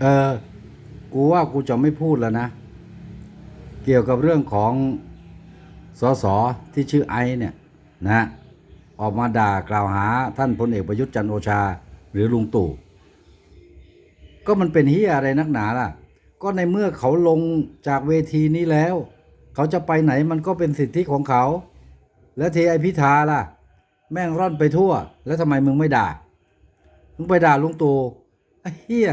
เออ กูว่ากูจะไม่พูดแล้วนะ เกี่ยวกับเรื่องของสสที่ชื่อไอเนี่ยนะออกมาด่ากล่าวหาท่านพลเอกประยุทธ์จันโอชา หรือลุงตู่ ก็มันเป็นเฮียอะไรนักหนาล่ะ ก็ในเมื่อเขาลงจากเวทีนี้แล้ว เขาจะไปไหนมันก็เป็นสิทธิของเขา แล้วเทไอพิธาล่ะ แม่งร่อนไปทั่ว แล้วทำไมมึงไม่ด่า มึงไปด่าลุงตู่ไอ้เฮีย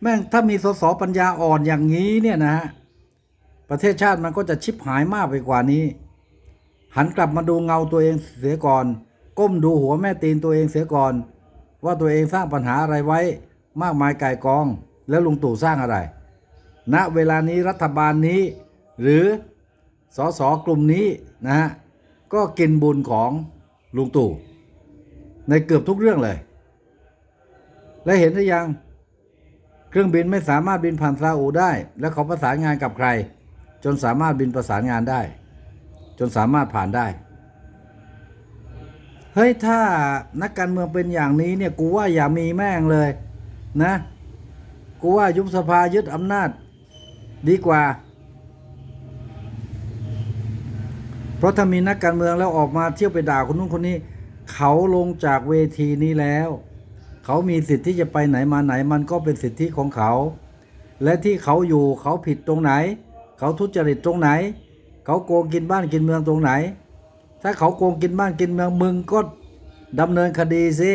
แม่งถ้ามีสสปัญญาอ่อนอย่างนี้เนี่ยนะฮะประเทศชาติมันก็จะชิบหายมากไปกว่านี้ หันกลับมาดูเงาตัวเองเสียก่อน ก้มดูหัวแม่ตีนตัวเองเสียก่อน ว่าตัวเองสร้างปัญหาอะไรไว้ มากมายไก่ายกอง แล้วลุงตู่สร้างอะไรณเวลานี้รัฐบาลนี้ หรือสสกลุ่มนี้นะฮะก็กินบุญของลุงตู่ในเกือบทุกเรื่องเลย และเห็นหรือยัง ครื่องบินไม่สามารถบินผ่านซาอุได้ แล้วเขาประสานงานกับใคร จนสามารถบินประสานงานได้ จนสามารถผ่านได้เฮ้ยถ้านักการเมืองเป็นอย่างนี้เนี่ยกูว่าอย่ามีแม่งเลยนะ กูว่ายุบสภายึดอำนาจดีกว่า เพราะถ้ามีนักการเมืองแล้วออกมาเที่ยวไปด่าคนนู้นคนนี้ เขาลงจากเวทีนี้แล้ว เขามีสิทธิ์ที่จะไปไหนมาไหนมันก็เป็นสิทธิของเขา และที่เขาอยู่เขาผิดตรงไหน เขาทุจริตตรงไหน เขาโกงกินบ้านกินเมืองตรงไหน ถ้าเขาโกงกินบ้านกินเมืองมึงก็ดำเนินคดีสิ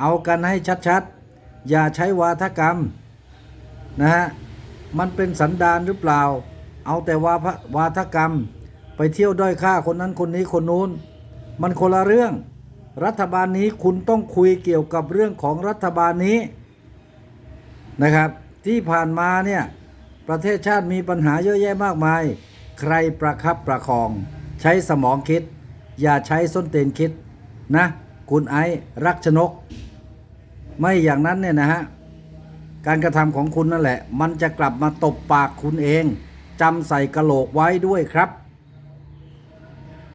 เอากันให้ชัดๆ อย่าใช้วาทกรรมนะฮะมันเป็นสันดานหรือเปล่า เอาแต่วาวาทกรรม ไปเที่ยวด้อยค่าคนนั้นคนนี้คนนู้น มันคนละเรื่อง รัฐบาลนี้คุณต้องคุยเกี่ยวกับเรื่องของรัฐบาลนี้นะครับ ที่ผ่านมาเนี่ยประเทศชาติมีปัญหาเยอะแยะมากมาย ใครประครับประคอง ใช้สมองคิด อย่าใช้ส้นเตีนคิดนะ คุณไอซ์รักชนก ไม่อย่างนั้นเนี่ยนะฮะการกระทำของคุณนั่นแหละ มันจะกลับมาตบปากคุณเองจำใส่กระโหลกไว้ด้วยครับ